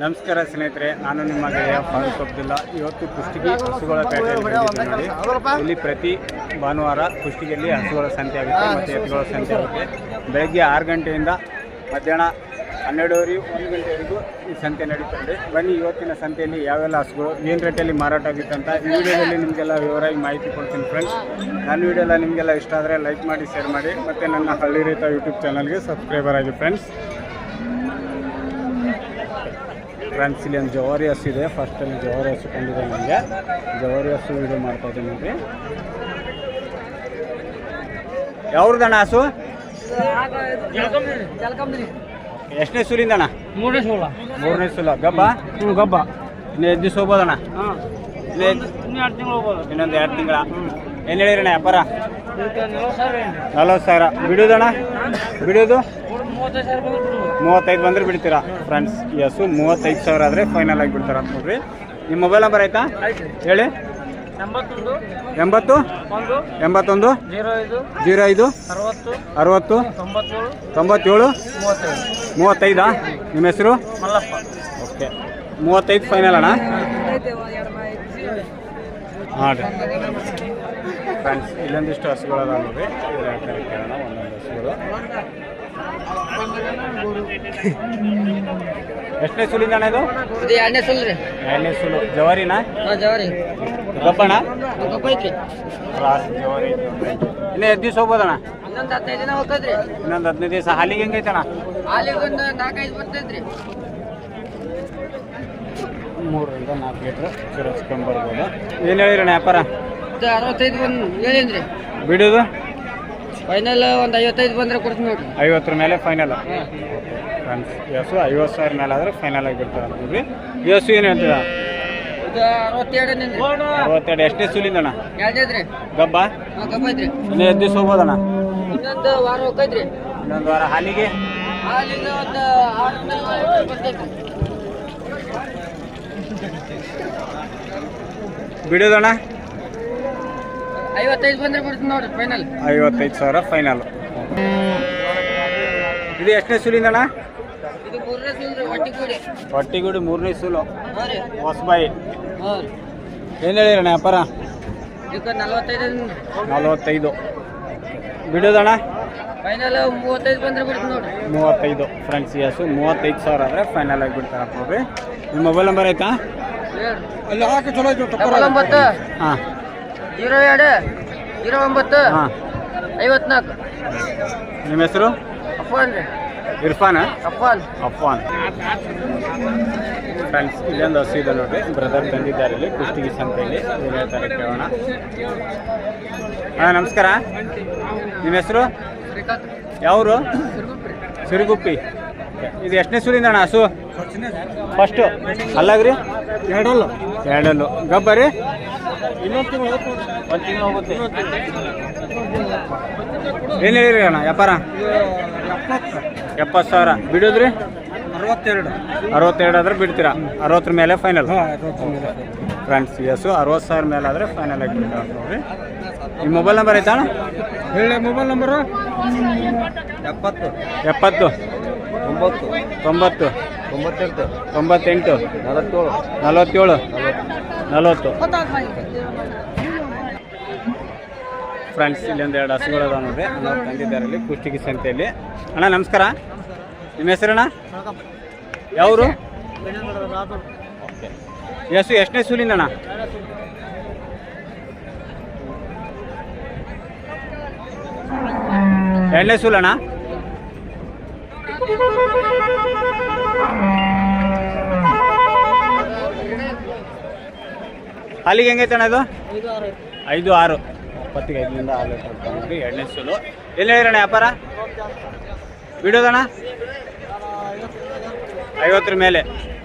ನಮಸ್ಕಾರ ಸ್ನೇಹಿತರೆ, ನಾನು ನಿಮ್ಮ ಗೆಳೆಯ ಫಾರೂಕ್ ಅಬ್ದುಲ್ಲಾ. ಇವತ್ತು ಕುಷ್ಟಗಿ ಹಸುಗಳ ಪೇಟೆಯಲ್ಲಿ ನೋಡಿ ಇಲ್ಲಿ ಪ್ರತಿ ಭಾನುವಾರ ಕುಷ್ಟಗಿಯಲ್ಲಿ ಹಸುಗಳ ಸಂತೆ ಆಗುತ್ತೆ ಮತ್ತು ಎತ್ತುಗಳ ಸಂತೆ ಆಗುತ್ತೆ. ಬೆಳಗ್ಗೆ ಆರು ಗಂಟೆಯಿಂದ ಮಧ್ಯಾಹ್ನ ಹನ್ನೆರಡುವರೆ, ಒಂದು ಗಂಟೆವರೆಗೂ ಈ ಸಂತೆ ನಡೀತದೆ ಬನ್ನಿ, ಇವತ್ತಿನ ಸಂತೆಯಲ್ಲಿ ಯಾವೆಲ್ಲ ಹಸುಗಳು, ಏನು ರೇಟಲ್ಲಿ ಮಾರಾಟ ಆಗುತ್ತೆ ಅಂತ ಈ ವಿಡಿಯೋದಲ್ಲಿ ನಿಮಗೆಲ್ಲ ವಿವರವಾಗಿ ಮಾಹಿತಿ ಕೊಡ್ತೀನಿ ಫ್ರೆಂಡ್ಸ್ ನನ್ನ ವಿಡಿಯೋ ಎಲ್ಲ ನಿಮಗೆಲ್ಲ ಇಷ್ಟ ಆದರೆ ಲೈಕ್ ಮಾಡಿ ಶೇರ್ ಮಾಡಿ, ಮತ್ತು ನನ್ನ ಹಳ್ಳಿ ರೈತ ಯೂಟ್ಯೂಬ್ ಚಾನಲ್ಗೆ ಸಬ್ಸ್ಕ್ರೈಬರ್ ಆಗಿ ಫ್ರೆಂಡ್ಸ್ ಫ್ರೆಂಡ್ಸ್ ಇಲ್ಲಿ ಒಂದು ಜವಾರಿ ಹಸು ಇದೆ. ಫಸ್ಟಲ್ಲಿ ಜವಾರಿ ಹಸು ಕಂಡಿದೆ ನನಗೆ ಜವಾರಿ ಹಸು ವೀಡಿಯೋ ಮಾಡ್ತಾ ಇದ್ದೀನಿ ನೋಡ್ರಿ. ಯಾವ್ರದಣ್ಣ ಹಸು? ಎಷ್ಟನೇ ಸೂಲಿಂದ ಅಣ್ಣ? ಮೂರನೇ ಸೋಲ. ಮೂರನೇ ಸೂಲ. ಗಬ್ಬ? ಹ್ಞೂ ಗಬ್ಬ. ಇನ್ನು ಎದ್ದು ದಿವಸ ಹೋಗ್ಬೋದಣ್ಣ ತಿಂಗಳು ಹೋಗ್ಬೋದು. ಇನ್ನೊಂದು ಎರಡು ತಿಂಗಳ. ಏನು ಹೇಳಿರಣ್ಣ ವ್ಯಾಪಾರ? ನಲ್ವತ್ತು ಸಾವಿರ. ಬಿಡೋದಣ್ಣ? ಬಿಡೋದು? ಮೂವತ್ತೈದು ಬಂದ್ರೆ ಬಿಡ್ತೀರಾ? ಫ್ರೆಂಡ್ಸ್ ಎಸ್ ಮೂವತ್ತೈದು ಸಾವಿರ ಆದರೆ ಫೈನಲ್ ಆಗಿ ಬಿಡ್ತಾರ ಅಂತ ನೋಡ್ರಿ. ನಿಮ್ಮ ಮೊಬೈಲ್ ನಂಬರ್ ಆಯ್ತಾ? ಹೇಳಿ. ಎಂಬತ್ತು? ಎಂಬತ್ತೊಂದು? ಜೀರೋ ಐದು ಅರವತ್ತು ತೊಂಬತ್ತೇಳು ಮೂವತ್ತೈದಾ. ನಿಮ್ಮ ಹೆಸರು? ಓಕೆ ಮೂವತ್ತೈದು ಫೈನಲ್ ಅಣ್ಣ? ಹಾಂ ರೀ. ಫ್ರೆಂಡ್ಸ್ ಇಲ್ಲೊಂದಿಷ್ಟು ಹಸುಗಳದ ನೋಡ್ರಿ. ಒಂದೊಂದು ಹಸುಗಳು. ಎಷ್ಟನೇ ಸುಲಿಂದ ಅಣ್ಣ ಇದು? ಇದು ಎರಡನೇ ಸುಲ್ ರೀ. ಎರಡನೇ ಸುಲು. ಜವಾರಿನಾ? ಹಾಂ ಜವಾರಿ. ಗಬ್ಬಣ್ಣ? ಗಬ್ಬ ಐತ್ರಿ ಕ್ರಾಸ್ ಜವಾರಿ. ಇನ್ನೇ ಎದ್ದು ದಿವಸ ಹೋಗ್ಬೋದಣ್ಣ? ಇನ್ನೊಂದು ಹದಿನೈದು ದಿನ ಹೋಗ್ತದ್ರಿ. ಇನ್ನೊಂದು ಹದಿನೈದು ದಿವಸ. ಹಾಲಿಗೆ ಹೆಂಗೈತಣ್ಣ? ಹಾಲಿಗೆ ಒಂದು ನಾಲ್ಕೈದು ಬರ್ತೈತ್ರಿ ಮೂರರಿಂದ ನಾಲ್ಕು ಲೀಟ್ರ್ ಸುರಸ್ಕೊಂಬರ್ಬೋದು ಏನು ಹೇಳಿರಣ್ಣ ವ್ಯಾಪಾರ? ಅರವತ್ತೈದು ಬಂದು ಹೇಳಿದ್ರಿ. ಬಿಡೋದು? ಫೈನಲ್ ಒಂದು ಐವತ್ತೈದು ಬಂದ್ರೆ ಕೊಡ್ತೀನಿ ನೋಡಿ ಐವತ್ತರ ಮೇಲೆ ಫೈನಲ್ ಫ್ರೆಂಡ್ಸ್ ಎಸು ಐವತ್ತು ಸಾವಿರ ಮೇಲೆ ಆದ್ರೆ ಫೈನಲ್ ಆಗಿ ಬಿಡ್ತಾರೆ ನೋಡ್ರಿ ಹಸು ಏನು ಹೇಳ್ತೀರ? ಇದು ಅರವತ್ತೆರಡು ನಿಂದ್ರಿ ಅರವತ್ತೆರಡು ಎಷ್ಟೇ ಸುಲಿಂದಣ್ಣ ಎರಡನೇದ್ರಿ ಗಬ್ಬ? ಹಾಂ ಗಬ್ಬ ಐತ್ರಿ ಇನ್ನು ಎಷ್ಟು ದಿವಸ ಹೋಗ್ಬೋದಣ್ಣ ಇನ್ನೊಂದು ವಾರ ಇನ್ನೊಂದು ವಾರ ಹಾಲಿಗೆ? ಹಾಲಿಗೆ ಒಂದು ಆರು ತಿಂಗಳು ಬರ್ತೈತ್ರಿ ಬಿಡೋದಣ್ಣ. ಐವತ್ತೈದು ಬಂದ್ರೆ ಬಿಡ್ತೀನಿ ನೋಡ್ರಿ ಫೈನಲ್ ಐವತ್ತೈದು ಸಾವಿರ ಫೈನಲ್ ಇದು ಎಷ್ಟನೇ ಸುಲಿಂದಣ್ಣ ಇದು ಮೂರನೇ ಸೂಲ್ರಿ ಹೊಟ್ಟಿ ಕೂಡಿ ಹೊಟ್ಟಿಗುಡಿ ಮೂರನೇ ಸುಲು. ಹೊಸಬಾಯಿ. ಏನ್ ಹೇಳಿರಣ್ಣ ವ್ಯಾಪಾರ? ಇದಕ್ಕೆ ನಲವತ್ತೈದು ನಲವತ್ತೈದು. ಬಿಡೋದಣ್ಣ ಫೈನಲ್ ಮೂವತ್ತೈದು ಬಂದ್ರೆ ಬಿಡ್ತೀನಿ ನೋಡ್ರಿ. ಮೂವತ್ತೈದು. ಫ್ರೆಂಡ್ಸ್ ಹಸು ಮೂವತ್ತೈದು ಸಾವಿರ ಆದರೆ ಫೈನಲ್ ಆಗಿ ಬಿಡ್ತಾರೆ ನೋಡ್ರಿ ನಿಮ್ಮ ಮೊಬೈಲ್ ನಂಬರ್ ಐತಾ ಅಲ್ಲಿ ಹಾಕಿ ಚಲೋ ಒಂಬತ್ತು. ಹಾಂ. ಜೀರೋ ಎರಡು ಜೀರೋ ಒಂಬತ್ತು ಹಾಂ. ಐವತ್ನಾಲ್ಕು. ನಿಮ್ಮ ಹೆಸರು? ಅಫ್ವಾನ್ ರೀ. ಇರ್ಫಾನ್? ಅಪ್ಪನ್ ಅಫ್ವಾನ್. ಫ್ರೆಂಡ್ಸ್ ಇಲ್ಲೊಂದು ಹಸು ಇದೆ ನೋಡ್ರಿ. ಬ್ರದರ್ ತಂದಿದ್ದಾರೆ ಇಲ್ಲಿ ಕುಷ್ಟಗಿ ಸಂತೆಯಲ್ಲಿ. ಏನು ಹೇಳ್ತಾರೆ ಕೇಳೋಣ. ಹಾಂ ನಮಸ್ಕಾರ. ನಿಮ್ಮ ಹೆಸರು? ಯಾವರು? ಸಿರುಗುಪ್ಪಿ. ಇದು ಎಷ್ಟನೇ ಸೂರಿಂದ ಅಣ್ಣ ಹಸು? ಫಸ್ಟು ಅಲ್ಲಾಗ್ರಿ? ಎರಡಲ್ಲು. ಎರಡಲ್ಲು. ಗಬ್ಬರಿ ಇನ್ನೊಂದು ತಿಂಗಳು ಒಂದು ತಿಂಗಳು ಹೋಗುತ್ತೆ. ಏನು ಹೇಳಿರಿ ಅಣ್ಣ ವ್ಯಾಪಾರ? ಎಪ್ಪತ್ತು ಸಾವಿರ. ಬಿಡೋದ್ರಿ? ಅರವತ್ತೆರಡು. ಅರವತ್ತೆರಡು ಆದ್ರೆ ಬಿಡ್ತೀರಾ? ಅರವತ್ತರ ಮೇಲೆ ಫೈನಲ್ ಫ್ರೆಂಡ್ಸ್ ಎಸ್ ಅರವತ್ತು ಸಾವಿರ ಮೇಲೆ ಆದರೆ ಫೈನಲ್ ಆಗಿ ಬಿಡ್ತಾರೆ ನೋಡ್ರಿ. ನಿಮ್ಮ ಮೊಬೈಲ್ ನಂಬರ್ ಐತಾ ಅಣ್ಣ? ಹೇಳಿ ಮೊಬೈಲ್ ನಂಬರು ಎಪ್ಪತ್ತು. ಎಪ್ಪತ್ತು. ಒಂಬತ್ತು ತೊಂಬತ್ತು. ತೊಂಬತ್ತೆಂಟು. ತೊಂಬತ್ತೆಂಟು. ನಲವತ್ತೇಳು. ನಲವತ್ತೇಳು. ನಲವತ್ತು. ಫ್ರೆಂಡ್ಸ್ ಇಲ್ಲೊಂದು ಎರಡು ಹಸುಗಳು ಅದಾವ ನೋಡ್ರಿ. ಅಣ್ಣ ತಂದಿದ್ದಾರೆ ಇಲ್ಲಿ ಕುಷ್ಟಿಗಿ ಸಂತೆಯಲ್ಲಿ. ಅಣ್ಣ, ನಮಸ್ಕಾರ. ನಿಮ್ಮ ಹೆಸರಣ್ಣ? ಯಾವರು? ಈ ಎಷ್ಟನೇ ಸೂಲಿಂದ ಅಣ್ಣ? ಎರಡನೇ ಸೂಲಣ್ಣ? ಹಾಲಿಗೆ ಹೆಂಗೈತೆ ಅಣ್ಣ ಇದು? ಐದು ಆರು. ಇಪ್ಪತ್ತಿಗೆ ಐದರಿಂದ ಆರು ಲೀಟರ್ ಎರಡನೇ ಸೂಲು. ಎಲ್ಲಿ ಹೇಳಿರಣ್ಣ ವ್ಯಾಪಾರ? ಬಿಡೋದಣ್ಣ? ಐವತ್ತರ ಮೇಲೆ.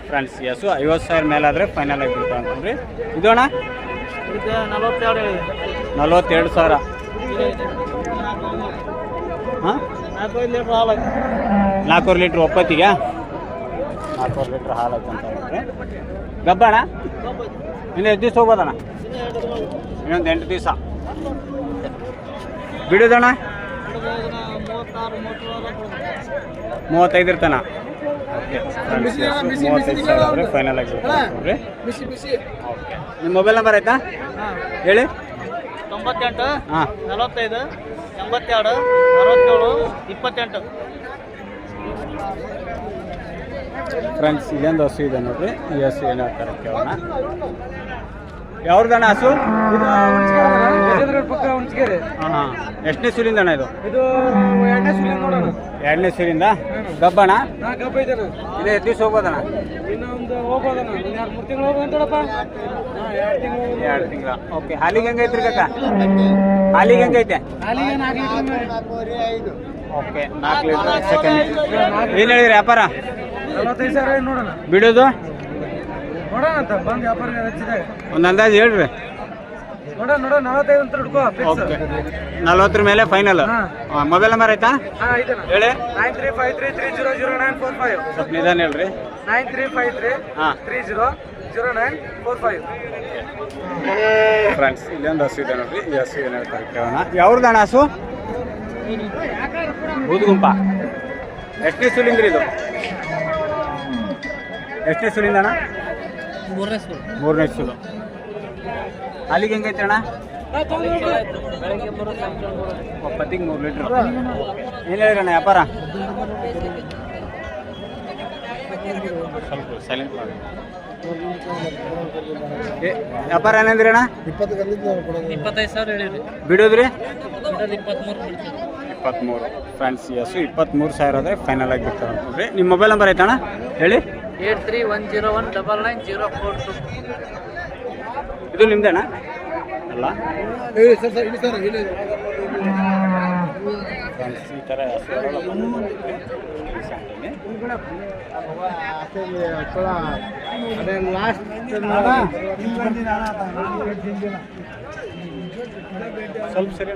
ಫ್ರೆಂಡ್ಸ್ ಎಸು ಐವತ್ತು ಸಾವಿರ ಮೇಲೆ ಆದರೆ ಫೈನಲ್ ಆಗಿ ಬಿಡ್ತಾ ಅಂತಂದ್ರಿ ಇದು ಅಣ್ಣ? ನಲವತ್ತೆರಡು ಸಾವಿರ. ಹಾಂ? ನಾಲ್ಕೈದು ಲೀಟ್ರ್ ಹಾಲು ನಾಲ್ಕೂವರೆ ಲೀಟ್ರ್ ಒಪ್ಪತ್ತಿಗೆ? ನಾಲ್ಕೂವರೆ ಲೀಟ್ರ್ ಹಾಲು ಅಂತ ಗಬ್ಬಣ್ಣ ಇನ್ನು ಎಷ್ಟು ದಿವಸ ಹೋಗೋದಣ್ಣ? ಇನ್ನೊಂದು ಎಂಟು ದಿವಸ. ಬಿಡೋದಣ್ಣ? ಮೂವತ್ತೈದು ಇರ್ತಾನ ಸಾವಿರ ಫೈನಲ್ ಆಗಿ ನಿಮ್ಮ ಮೊಬೈಲ್ ನಂಬರ್ ಆಯ್ತಾ? ಹೇಳಿ. ತೊಂಬತ್ತೆಂಟು ಹಾಂ. ನಲವತ್ತೈದು ಎಂಬತ್ತೆರಡು ಅರವತ್ತೇಳು ಇಪ್ಪತ್ತೆಂಟು. ಫ್ರೆಂಡ್ಸ್ ಇಲ್ಲೊಂದು ಹಸು ಇದೆ ನೋಡ್ರಿ. ಈ ಹಸು ಏನು ಹೇಳ್ತಾರೆ ಕೇಳೋಣ ಯಾವ್ದಣ ಹಸು? ಹಾಂ ಎಷ್ಟನೇ ಸುಲಿಂದಣ್ಣ ಇದು? ಇದು ಎರಡನೇ ನೋಡೋಣ. ಸುಲಿಂದ? ಗಬ್ಬಣ್ಣ? ನಾ ಗಬ್ಬ ಇನ್ನು ಎಷ್ಟು ದಿವಸ ಇನ್ನೊಂದು ಒಂದು ಎರಡು ಮೂರು ತಿಂಗಳು ಎರಡು ಓಕೆ ಹಾಲಿಗೆ ಹೆಂಗೈತ್ರಿ ಕಕ್ಕ ಹಾಲಿಗೆ ಹೆಂಗೈತೆ ಅಲ್ಲಿಗೆ ನಾಲ್ಕು ಲೀಟ್ರ್ ಓಕೆ ನಾಲ್ಕು ಲೀಟ್ರ್ ಸೆಕೆಂಡ್ ಏನು ಹೇಳಿದ್ರಿ ವ್ಯಾಪಾರ? ನಲವತ್ತೈದು ಸಾವಿರ ನೋಡೋಣ? ಬಿಡೋದು? ನೋಡೋಣ ಅಂತ ಬಂದು ವ್ಯಾಪಾರ ಹಚ್ಚಿದಾಗ ಒಂದು ಅಂದಾಜು ಹೇಳ್ರಿ. ನೋಡೋಣ ನೋಡೋಣ ನಲವತ್ತೈದು ಅಂತ ಹಿಡ್ಕೋ ಓಕೆ ನಲ್ವತ್ತರ ಮೇಲೆ ಫೈನಲ್ ಹಾಂ. ಮೊಬೈಲ್ ನಂಬರ್ ಆಯ್ತಾ? ಹೇಳಿ. Nine three five three three zero zero nine four five ಸ್ವಲ್ಪ ನಿಧಾನ ಹೇಳ್ರಿ. ನೈನ್ ತ್ರೀ ಫೈವ್ ತ್ರೀ ಹಾಂ. Three zero zero nine four five friends ಇಲ್ಲೊಂದು ಹಸು ಇದೆ ನೋಡ್ರಿ. ಈ ಹಸು ಏನು ಹೇಳ್ತಾರೆ ಕೇಳೋಣ ಯಾವ್ದಣ್ಣ ಹಸು? ಬೂದುಗುಂಪ ಎಷ್ಟನೇ ಸುಲಿಂದ್ರಿ ಇದು? ಎಷ್ಟನೇ ಸುಲಿಂದ ಅಣ್ಣ? ಮೂರನೇ ಸುಳು. ಮೂರನೇ ಸುಲು ಅಲ್ಲಿಗೆ ಹೆಂಗೈತೆ ಅಣ್ಣ? ಒಪ್ಪತ್ತಿಗೆ ಮೂರು ಲೀಟ್ರ್. ಏನು ಹೇಳಿರಣ್ಣ ವ್ಯಾಪಾರ? ಸ್ವಲ್ಪ ಸೈಲೆಂಟ್ ಮಾಡಿ. ಏ, ವ್ಯಾಪಾರ ಏನಂದ್ರಿ ಅಣ್ಣ? ಇಪ್ಪತ್ತೈದು ಸಾವಿರ ಹೇಳಿರಿ. ಬಿಡೋದ್ರಿ? ಬಿಡೋದು ಇಪ್ಪತ್ತ್ಮೂರು ಫ್ರೆಂಡ್ಸ್ ಎಸ್ ಇಪ್ಪತ್ತ್ಮೂರು ಸಾವಿರ ಆದರೆ ಫೈನಲ್ ಆಗಿ ಬಿಡ್ತಾರೆ ಅಂತಂದ್ರೆ ನಿಮ್ಮ ಮೊಬೈಲ್ ನಂಬರ್ ಐತಣ್ಣ? ಹೇಳಿ. Eight three one zero one double nine zero four two. ಇದು ನಿಮ್ದೇನಾ? ಅಲ್ಲ. ಈ ಥರ. ಸ್ವಲ್ಪ ಸರಿ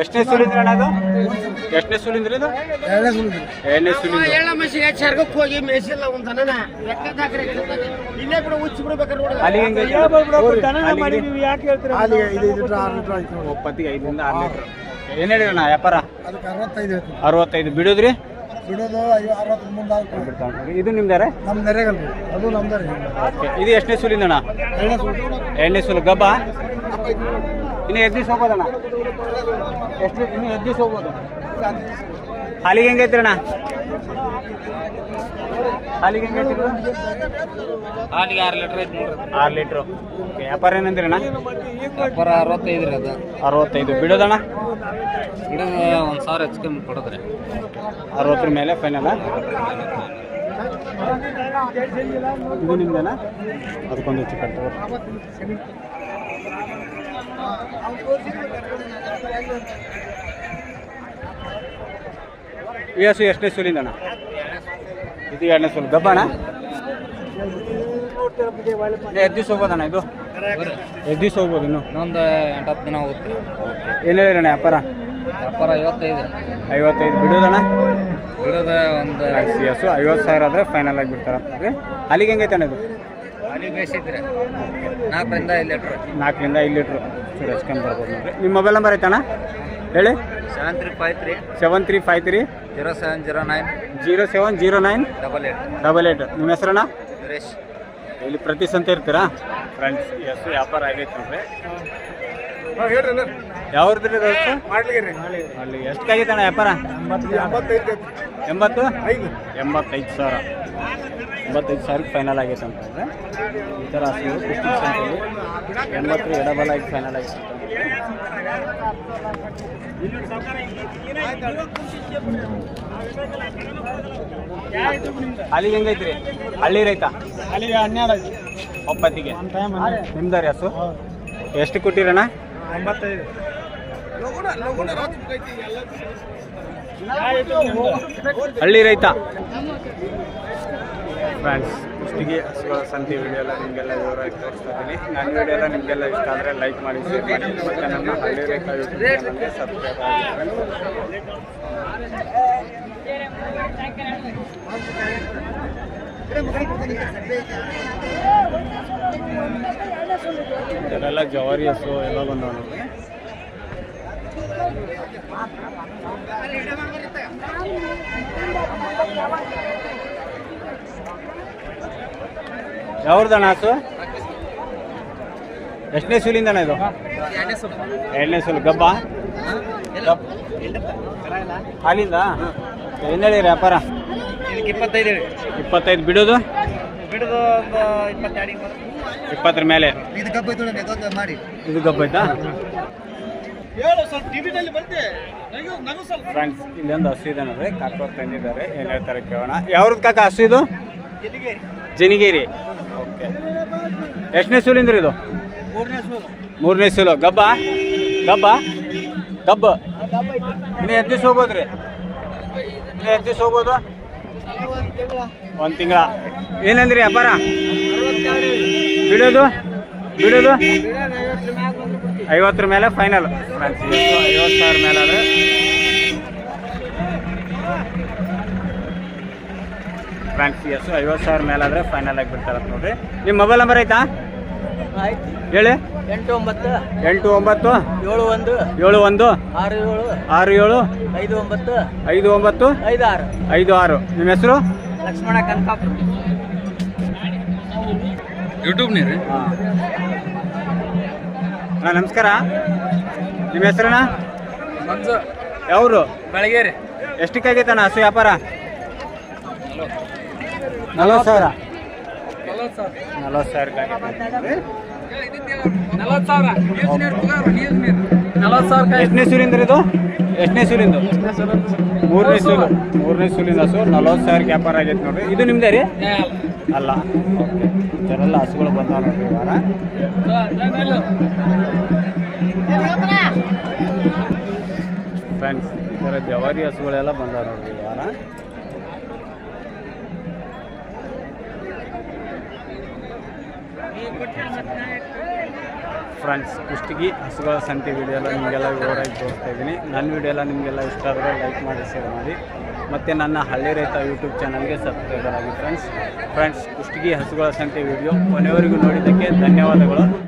ಎಷ್ಟನೇ ಸುಲಿಂದ್ರ ಅಣ್ಣ ಅದು? ಎಷ್ಟನೇ ಸುಲಿಂದ್ರ ಇದು? ಎರಡನೇ ಸುಲಿಂದ್ರ ಚರ್ಗಕ್ಕೆ ಹೋಗಿ ಮೇಸಿಲ್ಲ ಒಂದು ದನನ. ಇಲ್ಲೇ ಕೂಡ ಉಚ್ಚಿ ಬಿಡ್ಬೇಕಾರೆ ಯಾಕೆ ಹೇಳ್ತೀರಾ ಒಪ್ಪತ್ತಿಗೆ ಐದರಿಂದ ಆರು ಲೀಟ್ರ್. ಏನು ಹೇಳಿರಣ್ಣ ವ್ಯಾಪಾರ? ಅದಕ್ಕೆ ಅರವತ್ತೈದು ಅರವತ್ತೈದು. ಬಿಡೋದ್ರಿ? ಬಿಡೋದು ಅರವತ್ತು. ಇದು ನಿಮ್ದಾರೆ ನಮ್ಮ ನೆರೆಗಲ್ ಅದು ನಮ್ದು. ರೀ ಓಕೆ. ಇದು ಎಷ್ಟನೇ ಸುಲಿಂದಣ್ಣ? ಎರಡನೇ ಸುಲು. ಗಬ್ಬ? ಇನ್ನು ಎದ್ದು ದಿವಸ ಹೋಗೋದಣ್ಣ? ಎಷ್ಟು ಇನ್ನು ಎದ್ದು ದಿವಸ ಹೋಗ್ಬೋದು? ಹಾಲಿಗೆ ಹೆಂಗೈತ್ರಿ ಅಣ್ಣ ಹಾಲಿಗೆ ಹೆಂಗೈತಿ? ಹಾಲಿಗೆ ಆರು ಲೀಟ್ರ್ ಐತಿ ನೋಡ್ರಿ. ಆರು ಲೀಟ್ರು. ಓಕೆ ವ್ಯಾಪಾರ ಏನಂದ್ರಿ ಅಣ್ಣ ವ್ಯಾಪಾರ ಅರವತ್ತೈದು ರೀ ಅದು. ಅರವತ್ತೈದು. ಬಿಡೋದಣ್ಣ? ಬಿಡೋದು ಒಂದು ಸಾವಿರ ಹೆಚ್ಚು ಕಮ್ಮಿ ಕೊಡೋದ್ರಿ. ಅರವತ್ತರ ಮೇಲೆ ಫೈನಲ್ ಇದು ನಿಮ್ದೇನಾ? ಅದಕ್ಕೊಂದು ಹೆಚ್ಚು ಕಟ್ಟ ಹಸು ಎಷ್ಟನೇ ಸುಲಿಂದಣ್ಣ. ಇದು ಎರಡನೇ ಸುಲಿ ದಬ್ಬಣ ಎದ್ದು ದಿವಸ ಹೋಗೋದಣ್ಣ ಇದು? ಎದ್ದು ದಿವಸ ಹೋಗ್ಬೋದು ಇನ್ನು. ಇನ್ನೊಂದು ಎಂಟು ಹತ್ತು ದಿನ ಹೋಗುತ್ತೆ. ಏನು ಹೇಳಿರಣ್ಣ ವ್ಯಾಪಾರ? ವ್ಯಾಪಾರ ಐವತ್ತೈದು. ಐವತ್ತೈದು. ಬಿಡೋದಣ್ಣ? ಬಿಡೋದ ಒಂದು ಸಿ ಎಸ್ ಐವತ್ತು ಸಾವಿರ ಆದರೆ ಫೈನಲ್ ಆಗಿ ಬಿಡ್ತಾರೆ ಅಲ್ಲಿಗೆ ಹೆಂಗೈತೆ ಅಣ್ಣ ಇದು? ನಾಲ್ಕರಿಂದ ಐದು ಲೀಟ್ರ್. ನಾಲ್ಕರಿಂದ ಐದು ಲೀಟ್ರ್. ಚೂರು ಹಚ್ಕೊಂಡು ಬರ್ಬೋದು ನೋಡ್ರಿ ನಿಮ್ಮ ಮೊಬೈಲ್ ನಂಬರ್ ಐತಣ್ಣ? ಹೇಳಿ. Seven three five three seven three five three zero seven zero nine zero seven zero nine double eight. Double eight. ನಿಮ್ಮ ಹೆಸರಣ್ಣ? ಸುರೇಶ್. ಇಲ್ಲಿ ಪ್ರತಿ ಸಂತೆ ಇರ್ತೀರಾ? ಫ್ರೆಂಡ್ಸ್ ಎಷ್ಟು ವ್ಯಾಪಾರ ಆಗೈತೆ ನೋಡ್ರಿ ಯಾವ್ದು ಅಲ್ಲಿ ಎಷ್ಟಕ್ಕಾಗೈತೆ ಅಣ್ಣ ವ್ಯಾಪಾರ? ಎಂಬತ್ತು? ಎಂಬತ್ತೈದು ಸಾವಿರ. ಎಂಬತ್ತೈದು ಸಾವಿರಕ್ಕೆ ಫೈನಲ್ ಆಗೈತೆ ಅಂತಂದರೆ ಈ ಥರ ಹಸುಗಳು ಕುಸ್ತಿ ಸಂತೆಯಲ್ಲಿ ಎಂಬತ್ತು ಎಡಬಲ್ ಆಗಿ ಫೈನಲ್ ಆಗೈತೆ ಅಲ್ಲಿ ಅಲ್ಲಿಗೆ ಹೆಂಗೈತ್ರಿ? ಹಳ್ಳಿ ರೈತ? ಅಲ್ಲಿ ಹನ್ನೆರಡು ಐತಿ ಒಪ್ಪತ್ತಿಗೆ. ಒಂದು ಟೈಮ್ ನಿಮ್ದಾರಿ ಹಸು ಎಷ್ಟು ಕೊಟ್ಟಿರಣ್ಣ? ಎಂಬತ್ತೈದು. ಹಳ್ಳಿ ರೈತ. ಫ್ರೆಂಡ್ಸ್ ಕುಸ್ತಿಗೆ ಹಸುಗಳ ಸಂತಿ ವಿಡಿಯೋ ಎಲ್ಲ ನಿಮಗೆಲ್ಲ ವಿವರವಾಗಿ ತೋರಿಸ್ತಾ ಇದ್ದೀನಿ. ನನ್ನ ವಿಡಿಯೋ ಎಲ್ಲ ನಿಮಗೆಲ್ಲ ಇಷ್ಟ ಆದರೆ ಲೈಕ್ ಮಾಡಿ ಶೇರ್ ಮಾಡಿ. ಮತ್ತು ನನ್ನ ಹಳ್ಳಿ ರೈತ ಯೂಟ್ಯೂಬ್ ಸಬ್ಸ್ಕ್ರೈಬ್ ಆಗಿ ಎಲ್ಲ ಜವಾರಿ ಹಸು ಎಲ್ಲ ಬಂದವ ಆತು ಹಸು? ಎಷ್ಟನೇ ಸೂಲಿಂದಣ್ಣ ಇದು? ಎರಡನೇ ಸೂಲು. ಗಬ್ಬ? ಗಬ್- ಹಾಲಿಂದ? ಏನು ಹೇಳಿರಿ ವ್ಯಾಪಾರ? ಇಪ್ಪತ್ತೈದು ಹೇಳಿ. ಇಪ್ಪತ್ತೈದು ಬಿಡೋದು? ಬಿಡುದು ಇಪ್ಪತ್ತರ ಮೇಲೆ. ಇದು ಗಬ್ಬ ಇದು ಗಬ್ಬ ಐತಾ ಫ್ರೆಂಡ್ಸ್ ಇಲ್ಲೊಂದು ಹಸು ಇದೆ ನೋಡ್ರಿ ಕಾಕೋರ್ ತಂದಿದ್ದಾರೆ ಏನು ಹೇಳ್ತಾರೆ ಕೇಳೋಣ ಯಾವ್ರದ್ದು ಕಾಕ ಹಸು ಇದು? ಜನಿಗೇರಿ. ಓಕೆ. ಎಷ್ಟನೇ ಸೂಲಿಂದ್ರಿ ಇದು? ಮೂರನೇ ಸೂಲು. ಗಬ್ಬ? ಗಬ್ಬ? ಗಬ್ಬ. ಇನ್ನು ಎಷ್ಟು ದಿವಸ ಹೋಗ್ಬೋದ್ರಿ? ಇನ್ನು ಎಷ್ಟು ದಿವಸ ಹೋಗ್ಬೋದು? ಒಂದು ತಿಂಗಳ. ಏನಂದ್ರಿ ವ್ಯಾಪಾರ? ಬಿಡೋದು? ಬಿಡೋದು? ಐವತ್ತರ ಮೇಲೆ ಫೈನಲ್ ಫ್ರೆಂಡ್ಸ್ ಐವತ್ತು ಸಾವಿರ ಮೇಲೆ ಆದರೆ. ಫ್ರೆಂಡ್ಸ್ ಎಸ್ ಐವತ್ತು ಸಾವಿರ ಮೇಲೆ ಆದರೆ ಫೈನಲ್ ಆಗಿ ಬಿಡ್ತಾರೆ ನೋಡ್ರಿ ನಿಮ್ಮ ಮೊಬೈಲ್ ನಂಬರ್ ಐತಾ ಹೇಳಿ. ಎಂಟು ಒಂಬತ್ತು ಎಂಟು ಒಂಬತ್ತು ಏಳು ಒಂದು ಏಳು ಒಂದು ಆರು ಏಳು ಆರು ಏಳು ಐದು ಒಂಬತ್ತು ಐದು ಒಂಬತ್ತು ಐದು ಆರು. ಐದು ಆರು. ನಿಮ್ಮ ಹೆಸರು? ಲಕ್ಷ್ಮಣ ಕನಕಾಪುರ. ಯೂಟ್ಯೂಬ್ ನೀರಿ? ಅಣ್ಣ ನಮಸ್ಕಾರ. ನಿಮ್ಮ ಹೆಸರಣ್ಣ? ಮಂಜು. ಯಾವ್ರು? ಬೆಳಗೇರಿ. ಎಷ್ಟಕ್ಕಾಗೈತಣ್ಣ ಹಸು ವ್ಯಾಪಾರ? ನಲ್ವತ್ತು ಸಾವಿರ. ನಲವತ್ತು ಸಾವಿರ. ನಲ್ವತ್ತು ಸಾವಿರಕ್ಕಾಗೈತೆ. ಎಷ್ಟನೇ ಸೂರಿಂದ ಇದು? ಎಷ್ಟನೇ ಸೂರಿಂದು ಮೂರನೇ ಸೂರು ಮೂರನೇ ಸೂರಿಂದ ಹಸು ನಲ್ವತ್ತು ಸಾವಿರಕ್ಕೆ ವ್ಯಾಪಾರ ಆಗೈತೆ ನೋಡ್ರಿ. ಇದು ನಿಮ್ದೇ ರೀ? ಅಲ್ಲ. ಓಕೆ. ಇದರೆಲ್ಲ ಹಸುಗಳು ಬಂದಾವ ನೋಡ್ರಿ ಈ ಫ್ರೆಂಡ್ಸ್ ಇದರ ಜವಾರಿ ಹಸುಗಳೆಲ್ಲ ಬಂದಾವ ನೋಡ್ರಿ ವಾರ ವಾರ. ಫ್ರೆಂಡ್ಸ್ ಕುಷ್ಟಗಿ ಹಸುಗಳ ಸಂತಿ ವಿಡಿಯೋ ಎಲ್ಲ ನಿಮಗೆಲ್ಲ ವಿವರವಾಗಿ ತೋರಿಸ್ತಾ ಇದ್ದೀನಿ. ನನ್ನ ವೀಡಿಯೋ ಎಲ್ಲ ನಿಮಗೆಲ್ಲ ಇಷ್ಟ ಆದರೆ ಲೈಕ್ ಮಾಡಿ ಶೇರ್ ಮಾಡಿ. ಮತ್ತು ನನ್ನ ಹಳ್ಳಿ ರೈತ ಯೂಟ್ಯೂಬ್ ಚಾನಲ್ಗೆ ಸಬ್ಸ್ಕ್ರೈಬರ್ ಆಗಿ ಫ್ರೆಂಡ್ಸ್ ಫ್ರೆಂಡ್ಸ್ ಕುಷ್ಟಗಿ ಹಸುಗಳ ಸಂತಿ ವಿಡಿಯೋ ಕೊನೆಯವರೆಗೂ ನೋಡಿದ್ದಕ್ಕೆ ಧನ್ಯವಾದಗಳು.